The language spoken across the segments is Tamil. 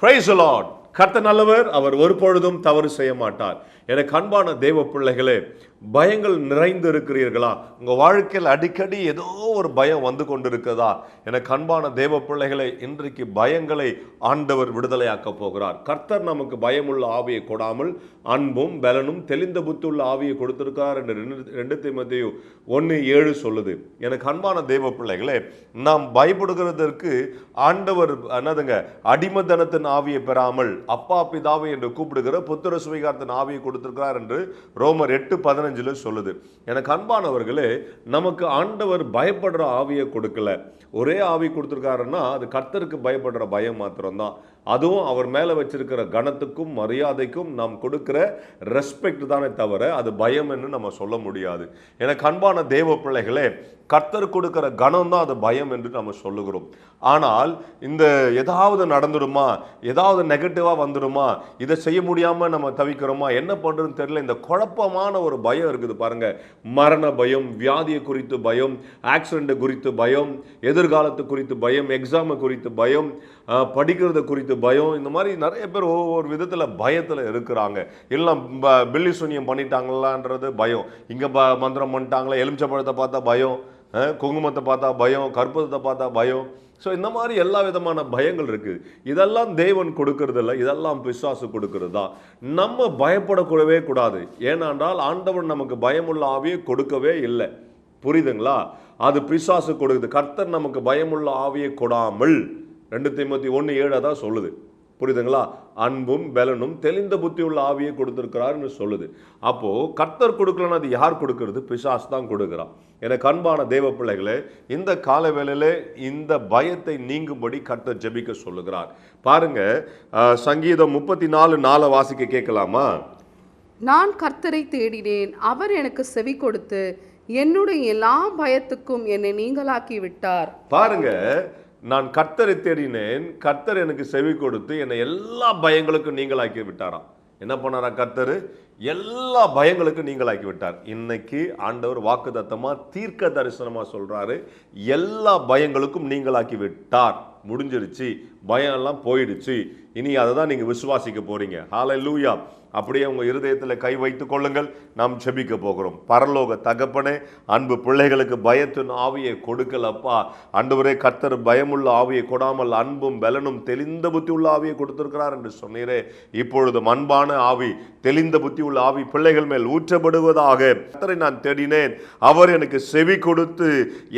பிரைஸ் லார்ட் கர்த்தர் நல்லவர் அவர் ஒரு பொழுதும் தவறு செய்ய மாட்டார் எனக்கு அன்பான தெய்வ பிள்ளைகளே பயங்கள் நிறைந்து இருக்கிறீர்களா? உங்கள் வாழ்க்கையில் அடிக்கடி ஏதோ ஒரு பயம் வந்து கொண்டிருக்கிறதா எனக்கு அன்பான தேவ பிள்ளைகளை இன்றைக்கு பயங்களை ஆண்டவர் விடுதலையாக்க போகிறார். கர்த்தர் நமக்கு பயமுள்ள ஆவியை கொடாமல் அன்பும் பலனும் தெளிந்த புத்துள்ள ஆவியை கொடுத்திருக்கிறார் என்று ரெண்டு- ரெண்டு ஒன்று ஏழு சொல்லுது. எனக்கு அன்பான தேவ பிள்ளைகளே நாம் பயப்படுகிறதற்கு ஆண்டவர் என்னதுங்க அடிமதனத்தின் ஆவியை பெறாமல் அப்பா பிதாவை என்று கூப்பிடுகிற புத்திர சுவிகாரத்தின் ஆவியை கொடுத்திருக்கிறார் என்று ரோமர் எட்டு பதினஞ்சில் சொல்லுது. எனக்கு அன்பானவர்களே நமக்கு ஆண்டவர் பயப்படுற ஆவியை கொடுக்கல. ஒரே ஆவி கொடுத்துருக்காருன்னா அது கர்த்தருக்கு பயப்படுற பயம் மாத்திரம்தான். அதுவும் அவர் மேலே வச்சிருக்கிற கணத்துக்கும் மரியாதைக்கும் நாம் கொடுக்கிற ரெஸ்பெக்ட் தானே தவிர அது பயம் என்று நம்ம சொல்ல முடியாது. எனக்கு அன்பான தேவ பிள்ளைகளே கர்த்தர் கொடுக்கிற கனம் தான் அது பயம் என்று நம்ம சொல்லுகிறோம். ஆனால் இந்த ஏதாவது நடந்துடுமா? ஏதாவது நெகட்டிவாக வந்துடுமா? இதை செய்ய முடியாமல் நம்ம தவிக்கிறோமா? என்ன பண்ணுறதுன்னு தெரியல. இந்த குழப்பமான ஒரு பயம் இருக்குது பாருங்க. மரண பயம் வியாதியை குறித்து பயம் ஆக்சிடெண்ட்டு குறித்து பயம் எதிர்காலத்து குறித்து பயம் எக்ஸாமை குறித்து பயம் படிக்கிறத குறித்து பயம். இந்த மாதிரி நிறைய பேர் ஒவ்வொரு விதத்தில் பயத்தில் இருக்கிறாங்க. எல்லாம் பில்லி சூன்யம் பண்ணிட்டாங்களான்றது பயம். இங்கே ப மந்திரம் பண்ணிட்டாங்களா எலுமிச்சப்பழத்தை பார்த்தா பயம். குங்குமத்தை பார்த்தா பயம். கற்பூரத்தை பார்த்தா பயம். ஸோ இந்த மாதிரி எல்லா விதமான பயங்கள் இருக்குது இதெல்லாம் தேவன் கொடுக்கறது இல்லை இதெல்லாம் பிசாசு கொடுக்கறது? தான் நம்ம பயப்படக்கூடவே கூடாது. ஏனென்றால் ஆண்டவன் நமக்கு பயமுள்ள ஆவியை கொடுக்கவே இல்லை. புரியுதுங்களா? அது பிசாசு கொடுக்குது. கர்த்தர் நமக்கு பயமுள்ள ஆவியை கொடாமல். ரெண்டு தீமத்தி ஒன்று ஏழு தான் சொல்லுது. புரியுதுங்களா? அன்பும் பலனும் தெளிந்த புத்தி உள்ள ஆவியை கொடுத்திருக்கிறாருன்னு சொல்லுது. அப்போ கர்த்தர் கொடுக்கலன்னு அது யார் கொடுக்கிறது? பிசாஸ் தான் கொடுக்கிறான். எனக்கு அன்பான தேவ பிள்ளைகளே இந்த கால வேளையிலே இந்த பயத்தை நீங்கும்படி கர்த்தர் ஜெபிக்க சொல்லுகிறார். பாருங்க சங்கீதம் முப்பத்தி நாலு நாலை வாசிக்க கேட்கலாமா? நான் கர்த்தரை தேடினேன் அவர் எனக்கு செவி கொடுத்து என்னுடைய எல்லா பயத்துக்கும் என்னை நீங்களாக்கி விட்டார். பாருங்க நான் கர்த்தரை தேடினேன் கர்த்தர் எனக்கு செவி கொடுத்து என்னை எல்லா பயங்களுக்கும் நீங்களாக்கி விட்டாராம். என்ன பண்ணாரா கர்த்தர்? எல்லா பயங்களுக்கும் நீங்களாக்கி விட்டார். இன்னைக்கு ஆண்டவர் வாக்குதத்தமாக தீர்க்க தரிசனமாக சொல்கிறாரு எல்லா பயங்களுக்கும் நீங்களாக்கி விட்டார். முடிஞ்சிருச்சு. பயம் எல்லாம் போயிடுச்சு. இனி அதை தான் நீங்க விசுவாசிக்க போறீங்க. லூயா அப்படியே உங்கள் இருதயத்தில் கை வைத்து கொள்ளுங்கள். நாம் செபிக்க போகிறோம். பரலோக தகப்பனே அன்பு பிள்ளைகளுக்கு பயத்தின் ஆவியை கொடுக்கலப்பா அன்றுவரே கர்த்தர் பயமுள்ள ஆவியை கொடாமல் அன்பும் பலனும் தெளிந்த புத்தி உள்ள ஆவியை கொடுத்திருக்கிறார் என்று சொன்னீரே. இப்பொழுது அன்பான ஆவி தெளிந்த புத்தி உள்ள ஆவி பிள்ளைகள் மேல் ஊற்றப்படுவதாக கர்த்தரை நான் தேடினேன். அவர் எனக்கு செவி கொடுத்து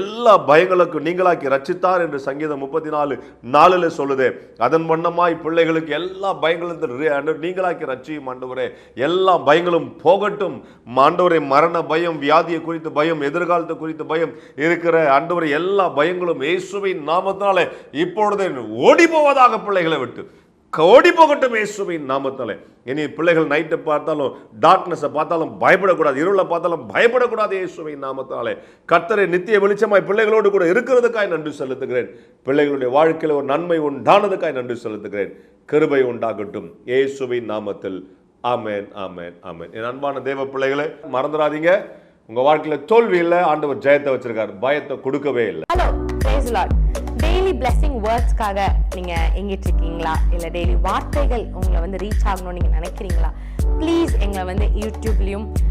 எல்லா பயங்களுக்கும் நீங்களாக்கி ரச்சித்தார் என்று சங்கீதம் முப்பத்தி நாலு நாலுல சொல்லுது அதன் வண்ணமாய் பிள்ளைகளுக்கு எல்லா பயங்களும் நீங்களாக்கி ரச்சியும் ஆண்டவரே. எல்லா பயங்களும் போகட்டும். ஆண்டவரே மரண பயம் வியாதியை குறித்து பயம் எதிர்காலத்தை குறித்து பயம் இருக்கிற ஆண்டவரை எல்லா பயங்களும் இயேசுவின் நாமத்தினாலே இப்பொழுது ஓடி போவதாக பிள்ளைகளை விட்டு ஓடி போகட்டும் இயேசுவின் நாமத்தாலே இனி பிள்ளைகள் நைட்டை பார்த்தாலும் டார்க்னஸை பார்த்தாலும் பயப்படக்கூடாது. இருளை பார்த்தாலும் பயப்படக்கூடாது இயேசுவின் நாமத்தாலே கர்த்தரை நித்திய வெளிச்சமாய் பிள்ளைகளோடு கூட இருக்கிறதுக்காய் நன்றி செலுத்துகிறேன். பிள்ளைகளுடைய வாழ்க்கையில் ஒரு நன்மை உண்டானதுக்காய் நன்றி செலுத்துகிறேன். கிருபை உண்டாகட்டும். இயேசுவின் நாமத்தில். ஆமேன் ஆமேன் ஆமேன். என் அன்பான தேவ பிள்ளைகளை மறந்துடாதீங்க. உங்க வாழ்க்கையில தோல்வி இல்லை ஆண்டவர் ஜெயத்தை வச்சிருக்காரு. பயத்தை கொடுக்கவே இல்லை. டெய்லி பிளெஸிங் வேர்ட்ஸ்க்காக நீங்கள் எங்கிட்டு இருக்கீங்களா இல்லை டெய்லி வார்த்தைகள் உங்களை வந்து ரீச் ஆகணும்னு நீங்கள் நினைக்கிறீங்களா? ப்ளீஸ் எங்களை வந்து யூடியூப்லேயும்